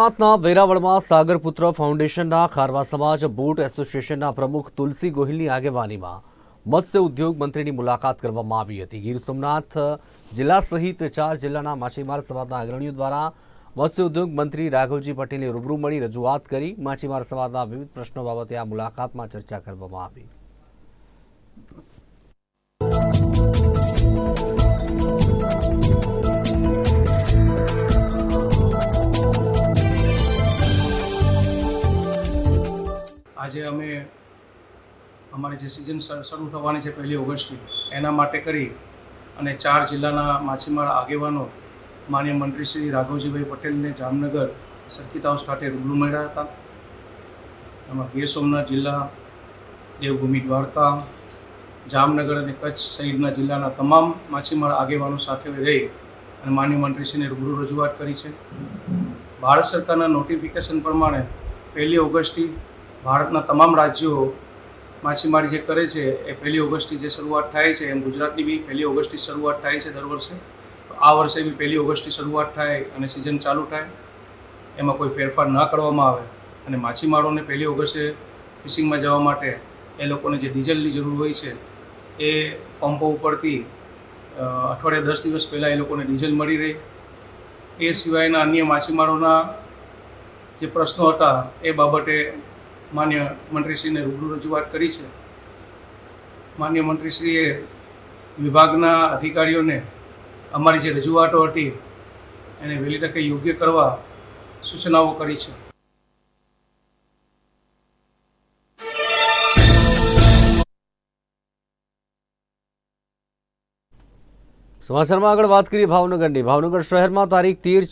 ગુજરાતના વેરાવળમાં સાગરપુત્ર ફાઉન્ડેશનના ખારવા સમાજ બોટ એસોસિએશનના પ્રમુખ તુલસી ગોહિલની આગેવાનીમાં મત્સ્ય ઉદ્યોગ મંત્રીની મુલાકાત કરવામાં આવી હતી. ગીર સોમનાથ જિલ્લા સહિત ચાર જિલ્લાના માછીમાર સમાજના અગ્રણીઓ દ્વારા મત્સ્ય ઉદ્યોગ મંત્રી રાઘવજી પટેલને રૂબરૂ મળી રજૂઆત કરી. માછીમાર સમાજના વિવિધ પ્રશ્નો બાબતે આ મુલાકાતમાં ચર્ચા કરવામાં આવી. આજે અમે અમારી જે સિઝન શરૂ થવાની છે પહેલી ઓગસ્ટની, એના માટે કરી અને ચાર જિલ્લાના માછીમાર આગેવાનો માન્ય મંત્રી શ્રી રાઘવજીભાઈ પટેલને જામનગર સર્કિટ હાઉસ ખાતે રૂબરૂ મળ્યા હતા. એમાં ગીર સોમનાથ જિલ્લા, દેવભૂમિ દ્વારકા, જામનગર અને કચ્છ સહિતના જિલ્લાના તમામ માછીમાર આગેવાનો સાથે રહી અને માન્ય મંત્રીશ્રીને રૂબરૂ રજૂઆત કરી છે. ભારત સરકારના નોટિફિકેશન પ્રમાણે પહેલી ઓગસ્ટથી ભારતના તમામ રાજ્યો માછીમારી જે કરે છે, એ પહેલી ઓગસ્ટથી જે શરૂઆત થાય છે, એમ ગુજરાતની બી પહેલી ઓગસ્ટથી શરૂઆત થાય છે દર વર્ષે. આ વર્ષે બી પહેલી ઓગસ્ટથી શરૂઆત થાય અને સિઝન ચાલુ થાય. એમાં કોઈ ફેરફાર ન કરવામાં આવે. અને માછીમારોને પહેલી ઓગસ્ટે ફિશિંગમાં જવા માટે એ લોકોને જે ડીઝલની જરૂર હોય છે, એ પંપો ઉપરથી અઠવાડિયા દસ દિવસ પહેલાં એ લોકોને ડીઝલ મળી રહે. એ સિવાયના અન્ય માછીમારોના જે પ્રશ્નો હતા, એ બાબતે માન્ય મંત્રીશ્રીને રૂબરૂ રજૂઆત કરી છે. માન્ય મંત્રીશ્રીએ વિભાગના અધિકારીઓને અમારી જે રજૂઆતો હતી, એને વહેલી તકે યોગ્ય કરવા સૂચનાઓ કરી છે. સમાચારમાં આગળ વાત કરીએ ભાવનગરની. ભાવનગર શહેરમાં તારીખ તેર